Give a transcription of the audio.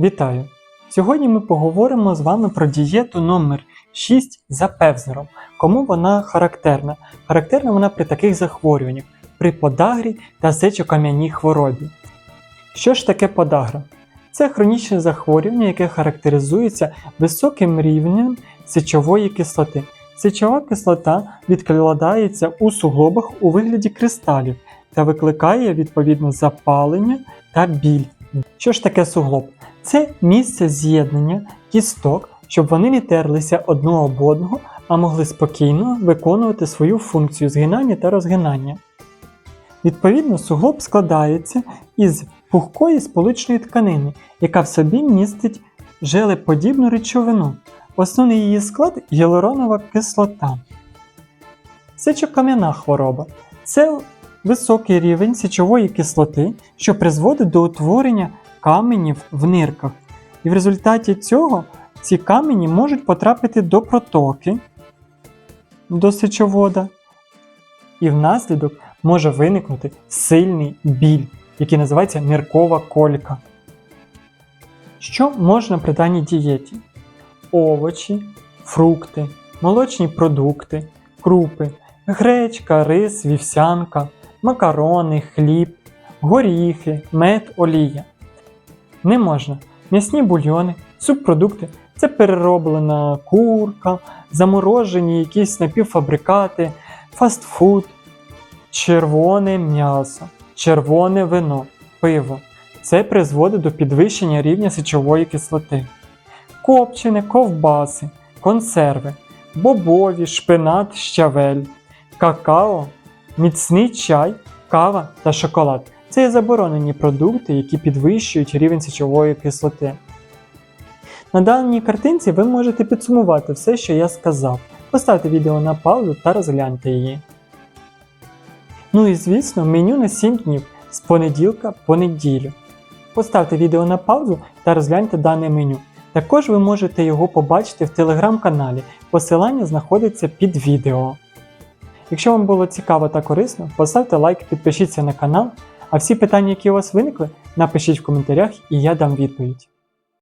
Вітаю! Сьогодні ми поговоримо з вами про дієту номер 6 за певзнером. Кому вона характерна? Характерна вона при таких захворюваннях, при подагрі та сечокам'яній хворобі. Що ж таке подагра? Це хронічне захворювання, яке характеризується високим рівнем сечової кислоти. Сечова кислота відкладається у суглобах у вигляді кристалів та викликає відповідно запалення та біль. Що ж таке суглоб? Це місце з'єднання кісток, щоб вони не терлися одного об одного, а могли спокійно виконувати свою функцію згинання та розгинання. Відповідно, суглоб складається із пухкої сполучної тканини, яка в собі містить желеподібну речовину. Основний її склад гіалуронова кислота. Сечокам'яна хвороба це високий рівень сечової кислоти, що призводить до утворення каменів в нирках. І в результаті цього ці камені можуть потрапити до протоки, до сечовода, і внаслідок може виникнути сильний біль, який називається ниркова колька. Що можна при даній дієті? Овочі, фрукти, молочні продукти, крупи, гречка, рис, вівсянка, макарони, хліб, горіхи, мед, олія. Не можна м'ясні бульйони, субпродукти це перероблена курка, заморожені якісь напівфабрикати, фастфуд, червоне м'ясо, червоне вино, пиво. Це призводить до підвищення рівня сечової кислоти. Копчене, ковбаси, консерви, бобові, шпинат, щавель, какао, міцний чай, кава та шоколад. Це є заборонені продукти, які підвищують рівень сечової кислоти. На даній картинці ви можете підсумувати все, що я сказав. Поставте відео на паузу та розгляньте її. Ну і звісно, меню на 7 днів з понеділка по неділю. Поставте відео на паузу та розгляньте дане меню. Також ви можете його побачити в телеграм-каналі. Посилання знаходиться під відео. Якщо вам було цікаво та корисно, поставте лайк, підпишіться на канал, а всі питання, які у вас виникли, напишіть в коментарях і я дам відповідь.